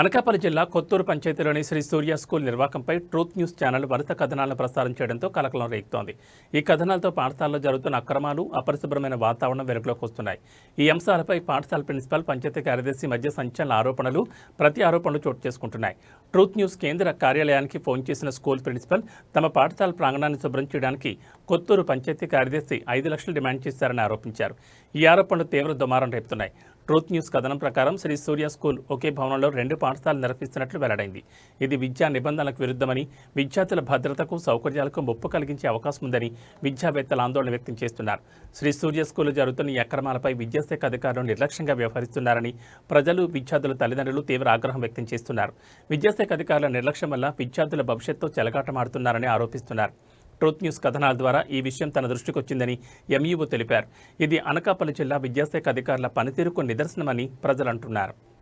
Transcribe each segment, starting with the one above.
అనకాపల్లి జిల్లా కొత్తూరు పంచాయతీలోని శ్రీ సూర్య స్కూల్ నిర్వాహకంపై ట్రూత్ న్యూస్ ఛానల్ వరుస కథనాలను ప్రసారం చేయడంతో కలకలం రేగుతోంది. ఈ కథనాలతో పాఠశాలలో జరుగుతున్న అక్రమాలు అపరిశుభ్రమైన వాతావరణం వెలుగులోకి వస్తున్నాయి. ఈ అంశాలపై పాఠశాల ప్రిన్సిపల్ పంచాయతీ కార్యదర్శి మధ్య సంచలన ఆరోపణలు ప్రతి ఆరోపణలు చోటు చేసుకుంటున్నాయి. ట్రూత్ న్యూస్ కేంద్ర కార్యాలయానికి ఫోన్ చేసిన స్కూల్ ప్రిన్సిపల్ తమ పాఠశాల ప్రాంగణాన్ని శుభ్రం చేయడానికి కొత్తూరు పంచాయతీ కార్యదర్శి ఐదు లక్షలు డిమాండ్ చేశారని ఆరోపించారు. ఈ ఆరోపణలు తీవ్ర దుమారం రేపుతున్నాయి. ట్రూత్ న్యూస్ కథనం ప్రకారం శ్రీ సూర్య స్కూల్ ఒకే భవనంలో రెండు పాఠశాలలు నిర్వహిస్తున్నట్లు వెల్లడైంది. ఇది విద్యా నిబంధనలకు విరుద్ధమని విద్యార్థుల భద్రతకు సౌకర్యాలకు ముప్పు కలిగించే అవకాశం ఉందని విద్యావేత్తలు ఆందోళన వ్యక్తం చేస్తున్నారు. శ్రీ సూర్య స్కూల్ జరుగుతున్న ఈ అక్రమాలపై విద్యాశాఖ అధికారులు నిర్లక్ష్యంగా వ్యవహరిస్తున్నారని ప్రజలు విద్యార్థుల తల్లిదండ్రులు తీవ్ర ఆగ్రహం వ్యక్తం చేస్తున్నారు. విద్యాశాఖ అధికారుల నిర్లక్ష్యం వల్ల విద్యార్థుల భవిష్యత్తు చెలగాటమాడుతున్నారని ఆరోపిస్తున్నారు. ట్రూత్ న్యూస్ కథనాల ద్వారా ఈ విషయం తన దృష్టికి వచ్చిందని ఎంఈఓ తెలిపారు. ఇది అనకాపల్లి జిల్లా విద్యాశాఖ అధికారుల పనితీరుకు నిదర్శనమని ప్రజలు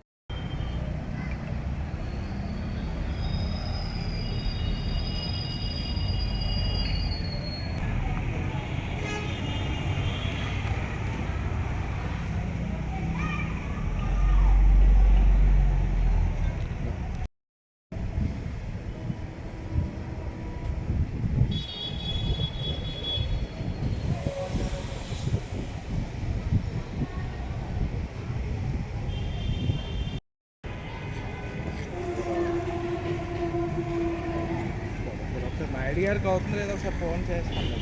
ఐడిఆర్కి అవుతుంది లేదా ఒకసారి ఫోన్ చేస్తాను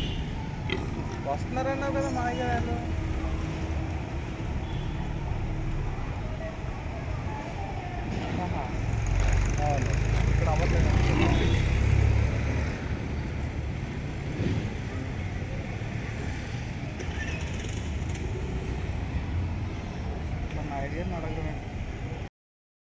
వస్తున్నారన్నావు కదా మామయ్య గారు అవును ఇక్కడ అవ్వట్లేదు ఐడియా అడగడం